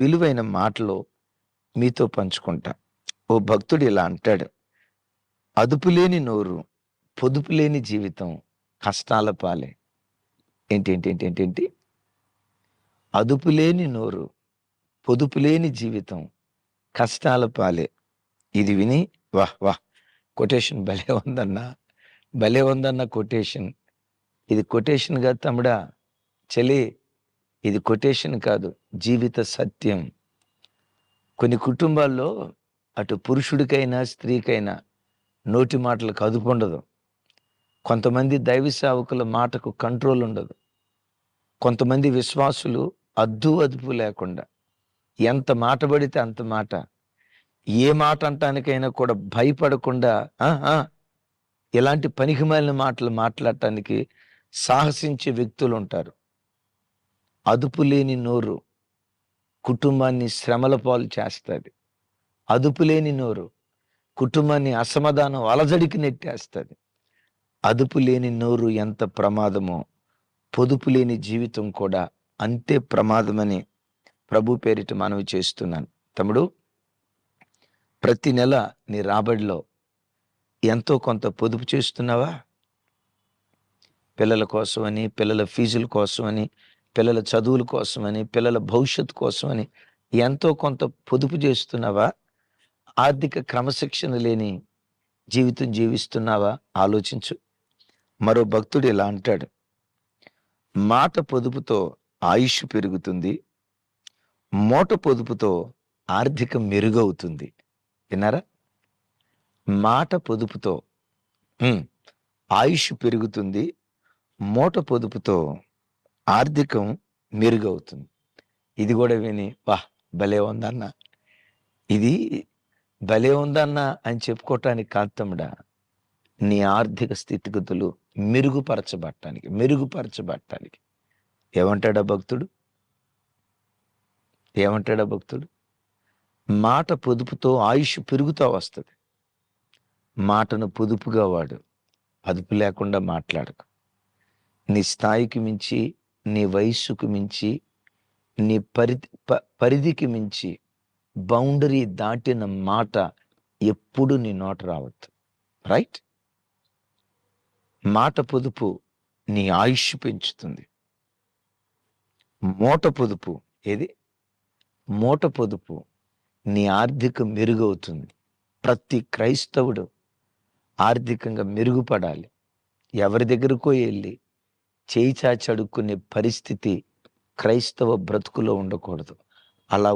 విలువైన మాటలు మీతో పంచుకుంటా. ఓ భక్తుడు ఇలా అంటాడు అదుపులేని నోరు పొదుపు లేని జీవితం కష్టాల పాలే. ఏంటి అదుపులేని నోరు పొదుపులేని జీవితం కష్టాల పాలే. ఇది విని వాహ్ వాహ్ కొటేషన్ భలే ఉందన్న భలే ఉందన్న కొటేషన్. ఇది కొటేషన్గా తమ్ముడా చెలి ఇది కొటేషన్ కాదు జీవిత సత్యం. కొన్ని కుటుంబాల్లో అటు పురుషుడికైనా స్త్రీకైనా నోటి మాటలకు అదుపు ఉండదు. కొంతమంది దైవ సేవకుల మాటకు కంట్రోల్ ఉండదు. కొంతమంది విశ్వాసులు అద్దు అదుపు లేకుండా. ఎంత మాట పడితే అంత మాట. ఏ మాట అంటానికైనా కూడా భయపడకుండా ఇలాంటి పనికిమాలిన మాటలు మాట్లాడటానికి సాహసించే వ్యక్తులు ఉంటారు. అదుపు లేని నోరు కుటుంబాన్ని శ్రమల పాలు చేస్తుంది. అదుపు లేని నోరు కుటుంబాన్ని అసమాధానం అలజడికి నెట్టేస్తుంది. అదుపు లేని నోరు ఎంత ప్రమాదమో పొదుపు లేని జీవితం కూడా అంతే ప్రమాదమని ప్రభు పేరిట మనవి చేస్తున్నాను. తమ్ముడు ప్రతి నెల నీ రాబడిలో ఎంతో కొంత పొదుపు చేస్తున్నావా? పిల్లల కోసమని పిల్లల ఫీజుల కోసమని పిల్లల చదువుల కోసమని పిల్లల భవిష్యత్తు కోసమని ఎంతో కొంత పొదుపు చేస్తున్నావా? ఆర్థిక క్రమశిక్షణ లేని జీవితం జీవిస్తున్నావా? ఆలోచించు. మరో భక్తుడు ఇలా అంటాడు. మాట పొదుపుతో ఆయుష్ పెరుగుతుంది. మూట పొదుపుతో ఆర్థిక మెరుగవుతుంది. విన్నారా? మాట పొదుపుతో ఆయుష్ పెరుగుతుంది. మూట పొదుపుతో ఆర్థికం మెరుగవుతుంది. ఇది కూడా విని వాహ్! భలే ఉందన్న. ఇది భలే ఉందన్న అని చెప్పుకోవటానికి కాదు నీ ఆర్థిక స్థితిగతులు మెరుగుపరచబట్టానికి మెరుగుపరచబట్టానికి ఏమంటాడా భక్తుడు? ఏమంటాడా భక్తుడు? మాట పొదుపుతో ఆయుష్ పెరుగుతూ వస్తుంది. మాటను పొదుపుగా వాడు అదుపు లేకుండా మాట్లాడకు. నీ స్థాయికి మించి నీ వయస్సుకు మించి నీ పరిధి ప- పరిధికి మించి బౌండరీ దాటిన మాట ఎప్పుడు నీ నోట రావద్దు. రైట్? మాట పొదుపు నీ ఆయుష్ పెంచుతుంది. మూట పొదుపు ఏది? మూట పొదుపు నీ ఆర్థిక మెరుగవుతుంది. ప్రతి క్రైస్తవుడు ఆర్థికంగా మెరుగుపడాలి. ఎవరి దగ్గరకో వెళ్ళి చేయి చాచి అడుక్కునే పరిస్థితి క్రైస్తవ బ్రతుకులో ఉండకూడదు. అలా